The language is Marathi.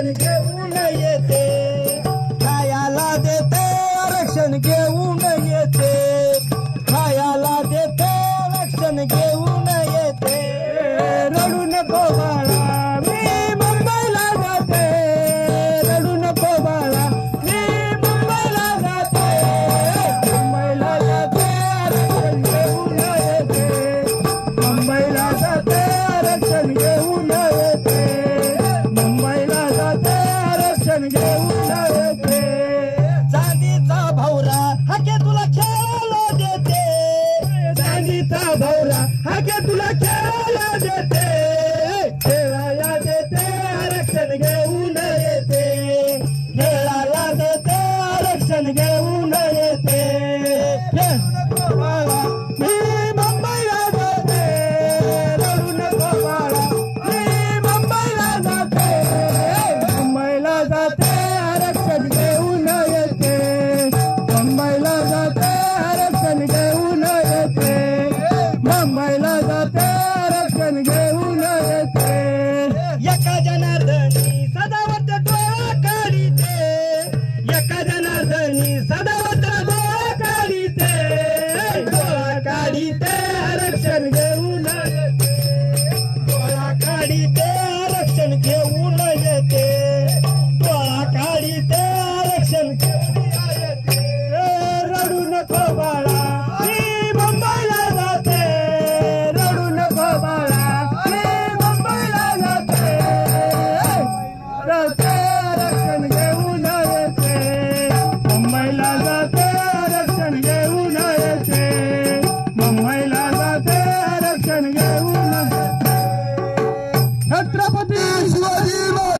आरक्षण घेऊन आरक्षण घेऊन येते चांदीचा भौरा हाके तुला खेळायला देते. चांदीचा भौरा हाके तुला खेळायला देते. खेळायला देते आरक्षण घेऊन येते. खेळायला देते आरक्षण घेऊन जाते. रक्षण घेऊन येते एका जनार्दन